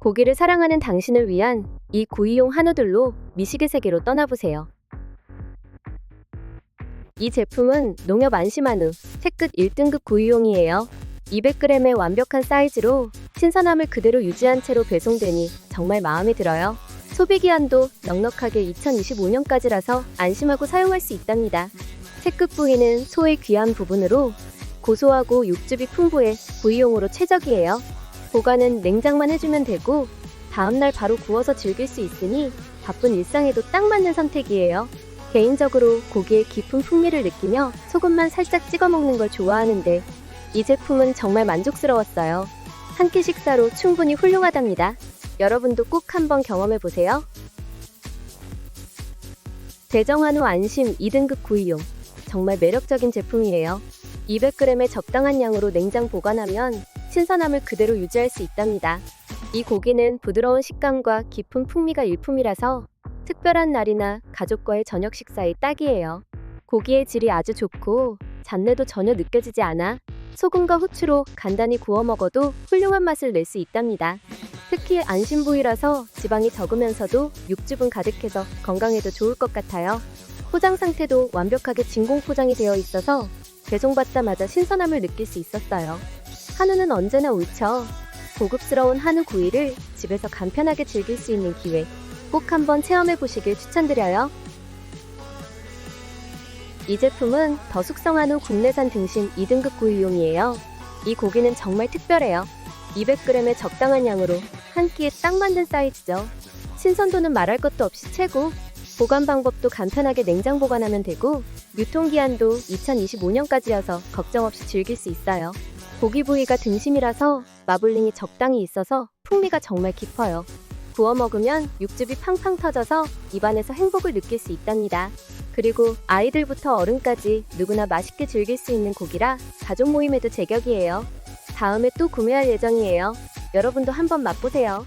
고기를 사랑하는 당신을 위한 이 구이용 한우들로 미식의 세계로 떠나보세요. 이 제품은 농협 안심한우 태끝 1등급 구이용이에요. 200g의 완벽한 사이즈로 신선함을 그대로 유지한 채로 배송되니 정말 마음에 들어요. 소비기한도 넉넉하게 2025년까지라서 안심하고 사용할 수 있답니다. 채끝 부위는 소의 귀한 부분으로 고소하고 육즙이 풍부해 부위용으로 최적이에요. 보관은 냉장만 해주면 되고 다음날 바로 구워서 즐길 수 있으니 바쁜 일상에도 딱 맞는 선택이에요. 개인적으로 고기의 깊은 풍미를 느끼며 소금만 살짝 찍어 먹는 걸 좋아하는데 이 제품은 정말 만족스러웠어요. 한 끼 식사로 충분히 훌륭하답니다. 여러분도 꼭 한번 경험해 보세요. 대정한우 안심 2등급 구이용 정말 매력적인 제품이에요. 200g의 적당한 양으로 냉장 보관하면 신선함을 그대로 유지할 수 있답니다. 이 고기는 부드러운 식감과 깊은 풍미가 일품이라서 특별한 날이나 가족과의 저녁 식사에 딱이에요. 고기의 질이 아주 좋고 잡내도 전혀 느껴지지 않아 소금과 후추로 간단히 구워 먹어도 훌륭한 맛을 낼 수 있답니다. 특히 안심 부위라서 지방이 적으면서도 육즙은 가득해서 건강에도 좋을 것 같아요. 포장 상태도 완벽하게 진공 포장이 되어 있어서 배송받자마자 신선함을 느낄 수 있었어요. 한우는 언제나 옳죠. 고급스러운 한우 구이를 집에서 간편하게 즐길 수 있는 기회 꼭 한번 체험해 보시길 추천드려요. 이 제품은 더 숙성한우 국내산 등심 2등급 구이용이에요. 이 고기는 정말 특별해요. 200g의 적당한 양으로 한 끼에 딱 맞는 사이즈죠. 신선도는 말할 것도 없이 최고. 보관 방법도 간편하게 냉장 보관하면 되고 유통기한도 2025년까지여서 걱정 없이 즐길 수 있어요. 고기 부위가 등심이라서 마블링이 적당히 있어서 풍미가 정말 깊어요. 구워 먹으면 육즙이 팡팡 터져서 입안에서 행복을 느낄 수 있답니다. 그리고 아이들부터 어른까지 누구나 맛있게 즐길 수 있는 고기라 가족 모임에도 제격이에요. 다음에 또 구매할 예정이에요. 여러분도 한번 맛보세요.